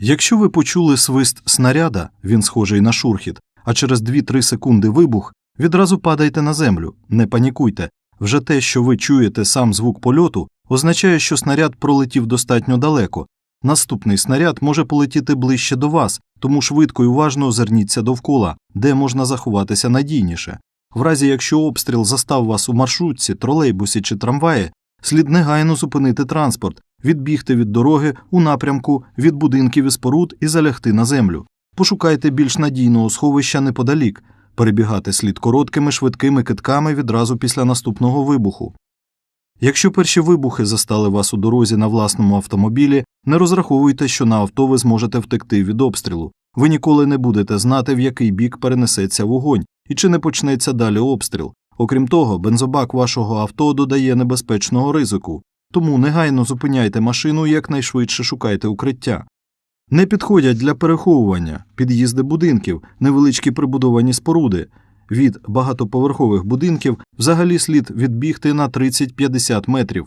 Якщо ви почули свист снаряда, він схожий на шурхіт, а через 2-3 секунди вибух, відразу падайте на землю, не панікуйте. Вже те, що ви чуєте сам звук польоту, означає, що снаряд пролетів достатньо далеко. Наступний снаряд може полетіти ближче до вас, тому швидко і уважно озирніться довкола, де можна заховатися надійніше. В разі, якщо обстріл застав вас у маршрутці, тролейбусі чи трамваї, слід негайно зупинити транспорт, відбігти від дороги у напрямку від будинків і споруд і залягти на землю. Пошукайте більш надійного сховища неподалік, перебігати слід короткими швидкими китками відразу після наступного вибуху. Якщо перші вибухи застали вас у дорозі на власному автомобілі, не розраховуйте, що на авто ви зможете втекти від обстрілу. Ви ніколи не будете знати, в який бік перенесеться вогонь і чи не почнеться далі обстріл. Окрім того, бензобак вашого авто додає небезпечного ризику, тому негайно зупиняйте машину і якнайшвидше шукайте укриття. Не підходять для переховування під'їзди будинків, невеличкі прибудовані споруди. Від багатоповерхових будинків взагалі слід відбігти на 30-50 метрів.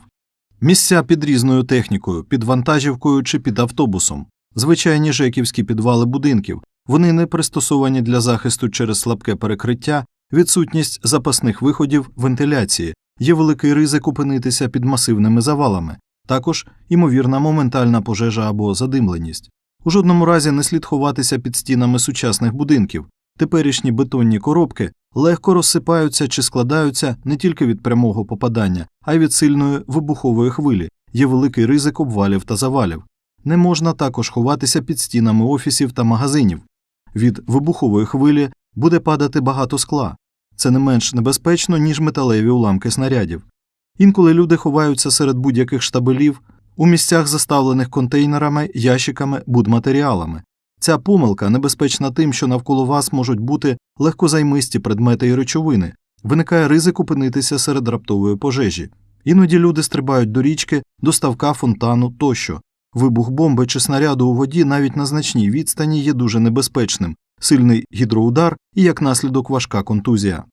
Місця під різною технікою, під вантажівкою чи під автобусом. Звичайні жеківські підвали будинків. Вони не пристосовані для захисту через слабке перекриття, відсутність запасних виходів, вентиляції, є великий ризик опинитися під масивними завалами, також ймовірна моментальна пожежа або задимленість. У жодному разі не слід ховатися під стінами сучасних будинків. Теперішні бетонні коробки легко розсипаються чи складаються не тільки від прямого попадання, а й від сильної вибухової хвилі, є великий ризик обвалів та завалів. Не можна також ховатися під стінами офісів та магазинів. Від вибухової хвилі буде падати багато скла. Це не менш небезпечно, ніж металеві уламки снарядів. Інколи люди ховаються серед будь-яких штабелів у місцях, заставлених контейнерами, ящиками, будматеріалами. Ця помилка небезпечна тим, що навколо вас можуть бути легкозаймисті предмети і речовини, виникає ризик опинитися серед раптової пожежі. Іноді люди стрибають до річки, до ставка, фонтану тощо. Вибух бомби чи снаряду у воді навіть на значній відстані є дуже небезпечним, сильний гідроудар і як наслідок важка контузія.